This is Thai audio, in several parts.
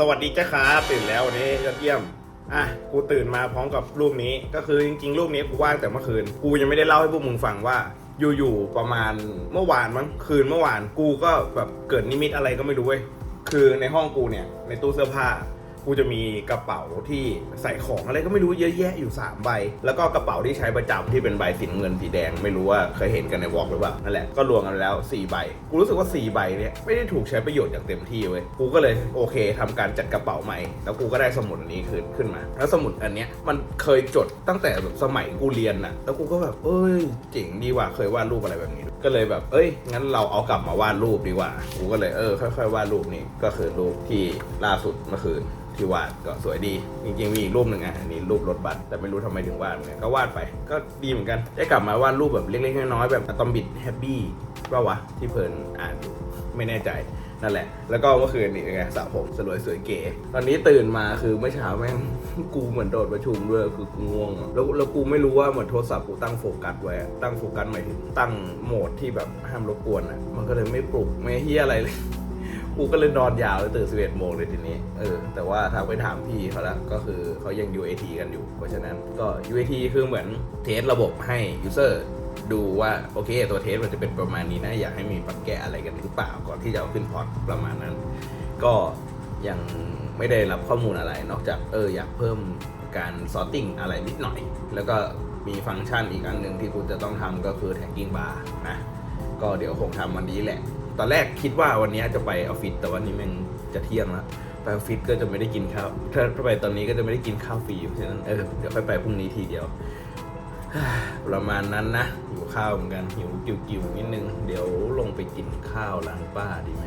สวัสดีจ้าครับตื่นแล้ววันนี้ยอดเยี่ยมอะกูตื่นมาพร้อมกับรูปนี้ก็คือจริงๆรูปนี้กูว่างแต่เมื่อคืน กูยังไม่ได้เล่าให้พวกมึงฟังว่าอยู่ๆประมาณเมื่อวานมั้งคืนเมื่อวานกูก็แบบเกิดนิมิตอะไรก็ไม่รู้เว้ยคือในห้องกูเนี่ยในตู้เสื้อผ้า กูจะมีกระเป๋าที่ใส่ของอะไรก็ไม่รู้เยอะแยะอยู่3ใบ แล้วก็กระเป๋าที่ใช้ประจำที่เป็นใบสีน้ำเงินสีแดงไม่รู้ว่าเคยเห็นกันในวอล์กหรือเปล่านั่นแหละก็รวมกันแล้ว4ใบกูรู้สึกว่า4ใบเนี่ยไม่ได้ถูกใช้ประโยชน์อย่างเต็มที่เว้ยกูก็เลยโอเคทำการจัดกระเป๋าใหม่ แล้วกูก็ได้สมุดอันนี้ขึ้นขึ้นมา แล้วสมุดอันเนี้ยมันเคยจดตั้งแต่แบบสมัยกูเรียนน่ะแล้วกูก็แบบเอ้ยเจ๋งดีว่ะเคยวาดรูปอะไรแบบนี้ ก็เลยแบบ เอ้ย งั้นเราเอากลับมาวาดรูปดีกว่า กูก็เลยเออค่อยๆวาดรูปนี่ก็คือรูปที่ล่าสุดเมื่อคืนที่วาดก็สวยดี จริงๆมีอีกรูปหนึ่งอะอันนี้รูปรถบัสแต่ไม่รู้ทำไมถึงวาดเหมือนกันก็วาดไป ก็ดีเหมือนกันได้กลับมาวาดรูปแบบเล็กๆน้อยๆแบบอะตอมบิดแฮปปี้ว่าวะที่เพลินอ่านอยู่ไม่แน่ใจ นั่นแหละ แล้วก็เมื่อคืนนี่ไงสระผมสลวยสวยเก๋ ตอนนี้ตื่นมาคือเมื่อเช้าแม่ง กูเหมือนโดดประชุมด้วยคือกูง่วงอะแล้วแล้วกูไม่รู้ว่าเหมือนโทรศัพท์กูตั้งโฟกัสไว้อะตั้งโฟกัสหมายถึงตั้งโหมดที่แบบห้ามรบกวนอะมันก็เลยไม่ปลุกไม่เฮียอะไรเลย กูก็เลยนอนยาวเลยตื่น11โมงเลยทีนี้ เออ แต่ว่าทางไปถามพี่เขาแล้วก็คือเขายัง UAT กันอยู่ เพราะฉะนั้นก็ UAT คือเหมือนเทสระบบให้ user ดูว่าโอเค ตัวเทสมันจะเป็นประมาณนี้นะ อยากให้มีปรับแก้อะไรกันหรือเปล่าก่อนที่จะเอาขึ้นพอร์ตประมาณนั้น ก็ยังไม่ได้รับข้อมูลอะไร นอกจากเอออยากเพิ่มการ sorting อะไรนิดหน่อย แล้วก็มีฟังก์ชันอีกอันหนึ่งที่คุณจะต้องทำก็คือ tagging bar นะก็เดี๋ยวคงทำวันนี้แหละ ตอนแรกคิดว่าวันนี้จะไปออฟฟิศแต่วันนี้ม่งจะเที่ยงแล้วไปออฟฟิศก็จะไม่ได้กินข้าวถ้าถ้าไปตอนนี้ก็จะไม่ได้กินข้าวฟรีเพราะฉะนั้นเออเดี๋ยวค่อยไปพรุ่งนี้ทีเดียว ประมาณนั้นนะหิวข้าวเหมือนกันหิวกิ่วๆนิดนึง เดี๋ยวลงไปกินข้าวร้านป้าดีไหม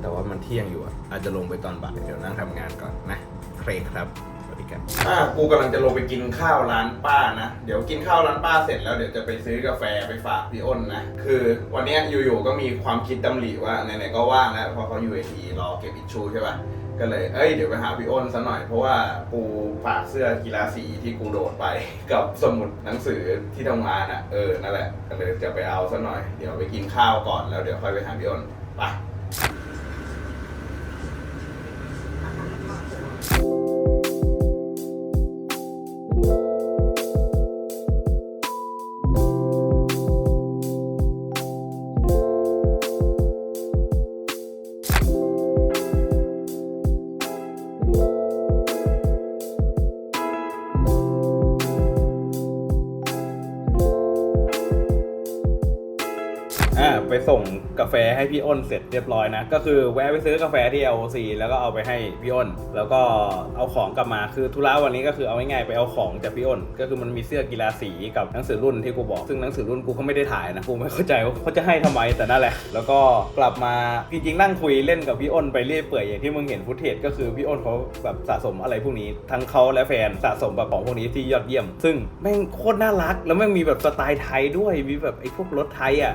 แต่ว่ามันเที่ยงอยู่อะอาจจะลงไปตอนบ่ายเดี๋ยวนั่งทำงานก่อนนะเครครับสวัสดีครับอ่ากูกำลังจะลงไปกินข้าวร้านป้านะ เดี๋ยวกินข้าวร้านป้าเสร็จแล้วเดี๋ยวจะไปซื้อกาแฟไปฝากพี่อ้นนะ คือวันเนี้ยอยู่ๆก็มีความคิดดำริว่าไหนๆก็ว่างแล้วเพราะเขาอยู่เอทีรอเก็บอิชชูใช่ป่ะ ก็เลย เอ้ย เดี๋ยวไปหาพี่อ้นซะหน่อย เพราะว่ากูฝากเสื้อกีฬาสีที่กูโดดไป กับสมุดหนังสือที่ทำงานอะ เออ นั่นแหละ ก็เลยจะไปเอาซะหน่อย เดี๋ยวไปกินข้าวก่อน แล้วเดี๋ยวค่อยไปหาพี่อ้น ไป ส่งกาแฟให้พี่อ้นเสร็จเรียบร้อยนะ ก็คือแวะไปซื้อกาแฟที่ LOC แล้วก็เอาไปให้พี่อ้น แล้วก็เอาของกลับมาคือธุระวันนี้ก็คือเอาง่ายๆไปเอาของจากพี่อ้น ก็คือมันมีเสื้อกีฬาสีกับหนังสือรุ่นที่กูบอก ซึ่งหนังสือรุ่นกูก็ไม่ได้ถ่ายนะกูไม่เข้าใจว่าเขาจะให้ทำไมแต่นั่นแหละ แล้วก็กลับมาจริงๆนั่งคุยเล่นกับพี่อ้นไปเรื่อยเปื่อยอย่างที่มึงเห็นฟุตเทจก็คือพี่อ้นเขาแบบสะสมอะไรพวกนี้ทั้งเขาและแฟนสะสมแบบของพวกนี้ที่ยอดเยี่ยม ซึ่งแม่งโคตรน่ารัก แล้วแม่งมีแบบสไตล์ไทยด้วยมีแบบไอ้พวกรถไทยอะ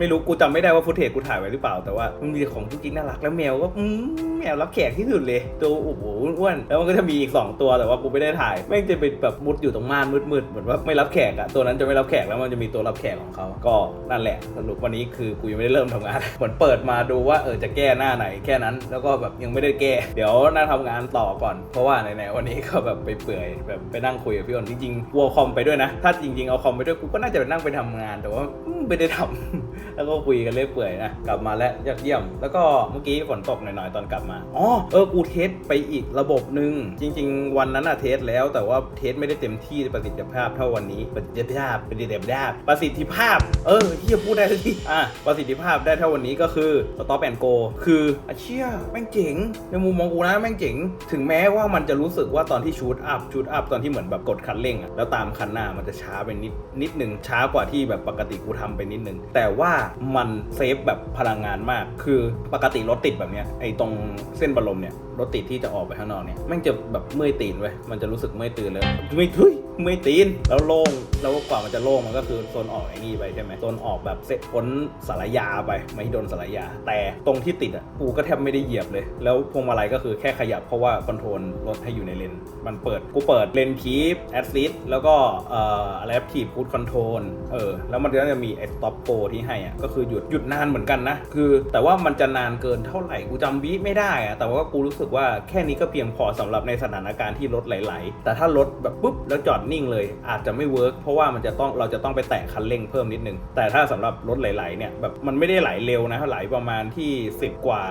ไม่รู้กูจำไม่ได้ว่าฟุตเทจกูถ่ายไว้หรือเปล่าแต่ว่ามันมีของจริงๆน่ารักแล้วแมวก็อืมแมวรับแขกที่สุดเลยตัวโอ้โหอ้วนๆแล้วมันก็จะมีอีก 2 ตัวแต่ว่ากูไม่ได้ถ่ายแม่งจะเป็นแบบมุดอยู่ตรงม่านมืดๆเหมือนว่าไม่รับแขกอะตัวนั้นจะไม่รับแขกแล้วมันจะมีตัวรับแขกของเขาก็นั่นแหละสรุปวันนี้คือกูยังไม่ได้เริ่มทำงาน เหมือนเปิดมาดูว่าเออจะแก้หน้าไหนแค่นั้น แล้วก็แบบยังไม่ได้แก้ เดี๋ยวน่าทำงานต่อก่อนเพราะว่าไหนๆวันนี้ก็แบบไปเปื่อยแบบไปนั่งคุยกับพี่อ้นจริงๆกลัวคอมไปด้วยนะ ถ้าจริงๆเอาคอมไปด้วยกูก็น่าจะไปนั่งไปทำงานแต่ว่าอืมไม่ได้ทำ แล้วก็คุยกันเรื่อยเปื่อยนะกลับมาแล้วยอดเยี่ยม แล้วก็เมื่อกี้ฝนตกหน่อยๆตอนกลับมาอ๋อเออกูเทสไปอีกระบบหนึ่งจริง ๆ วันนั้นอะเทสแล้วแต่ว่าเทสไม่ได้เต็มที่ประสิทธิภาพเท่าวันนี้ประสิทธิภาพประสิทธิภาพประสิทธิภาพ เออที่จะพูดได้ทีอะประสิทธิภาพได้เท่าวันนี้ก็คือ stop and go คืออเชี่ยแม่งเจ๋งในมุมมองกูนะแม่งเจ๋งถึงแม้ว่ามันจะรู้สึกว่าตอนที่ชูดอัพชูดอัพตอนที่เหมือนแบบกดคันเร่งอะแล้วตามคันหน้ามันจะช้าไปนิดนิดนึงช้ากว่าที่แบบปกติกูทำไปนิดนึงแต่ว่ามันเซฟแบบพลังงานมาก คือปกติรถติดแบบเนี้ยไอ้ตรงเส้นบรลมเนี่ยรถติดที่จะออกไปข้างนอกเนี่ยม่งจะแบบเมื่อยตีนเว้ยมันจะรู้สึกเมื่อยตีนเลยไม่ทุยเมื่อยตีนแล้วโล่งแล้วกว่ามันจะโล่งมันก็คือโซนออกไอ้นี่ไปใช่ไหมโซนออกแบบเสะพ้นสารยาไปไม่โดนสารยา แต่ตรงที่ติดอะกูก็แทบไม่ได้เหยียบเลย แล้วพวงมาลัยก็คือแค่ขยับเพราะว่าคอนโทรลรถให้อยู่ในเลนมันเปิดกูเปิดเลนคีฟแอดซิสแล้วก็เอ่ออะไรทีฟพูดคอนโทรลเออแล้วมันก็จะมีไอ้สต็อปโกที่ให้อะก็คือหยุดหยุดนานเหมือนกันนะ คือแต่ว่ามันจะนานเกินเท่าไหร่กูจำวิไม่ได้อะแต่ว่ากูรู้สึกว่าแค่นี้ก็เพียงพอสำหรับในสถานการณ์ที่รถไหลๆ แต่ถ้ารถแบบปุ๊บแล้วจอดนิ่งเลย อาจจะไม่เวิร์กเพราะว่ามันจะต้องเราจะต้องไปแตะคันเร่งเพิ่มนิดนึง แต่ถ้าสำหรับรถไหลๆเนี่ยแบบมันไม่ได้ไหลเร็วนะไหลประมาณที่ 10 กว่า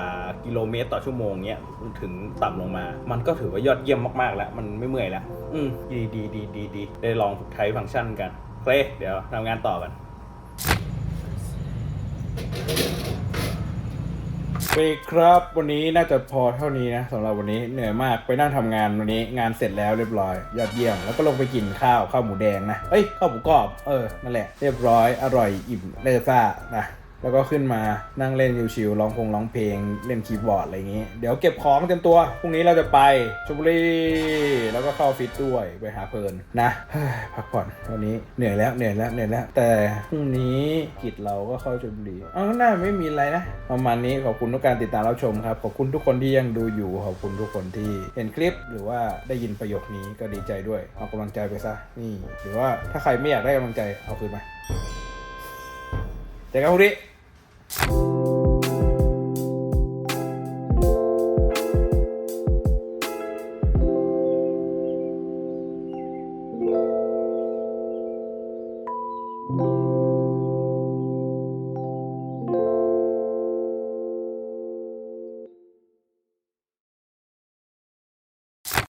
กิโลเมตรต่อชั่วโมงเนี้ยถึงต่ำลงมา มันก็ถือว่ายอดเยี่ยมมากๆ แล้ว มันไม่เมื่อยแล้ว อืมดีดีดีดีดีได้ลองใช้ฟังก์ชันกันเคเดี๋ยวทำงานต่อกัน โอเคครับ วันนี้น่าจะพอเท่านี้นะสำหรับวันนี้เหนื่อยมากไปนั่งทำงานวันนี้งานเสร็จแล้วเรียบร้อย ยอดเยี่ยมแล้วก็ลงไปกินข้าวข้าวหมูแดงนะเอ้ยข้าวหมูกรอบเออนั่นแหละเรียบร้อยอร่อยอิ่มเลซ่านะ แล้วก็ขึ้นมานั่งเล่นชิวๆร้องพงร้องเพลงเล่นคีย์บอร์ดอะไรอย่างงี้ เดี๋ยวเก็บของเต็มตัว พรุ่งนี้เราจะไปชลบุรีแล้วก็เข้าฟิตด้วยไปหาเพลินนะพักผ่อนวันนี้เหนื่อยแล้วเหนื่อยแล้วเหนื่อยแล้ว แต่พรุ่งนี้กิจเราก็เข้าชลบุรีอ้าวน่าไม่มีอะไรนะ ประมาณนี้ขอบคุณทุกการติดตามรับชมครับ ขอบคุณทุกคนที่ยังดูอยู่ขอบคุณทุกคนที่เห็นคลิป หรือว่าได้ยินประโยคนี้ก็ดีใจด้วยเอากำลังใจไปซะนี่หรือว่าถ้าใครไม่อยากได้กำลังใจเอาคืนมา เจอกั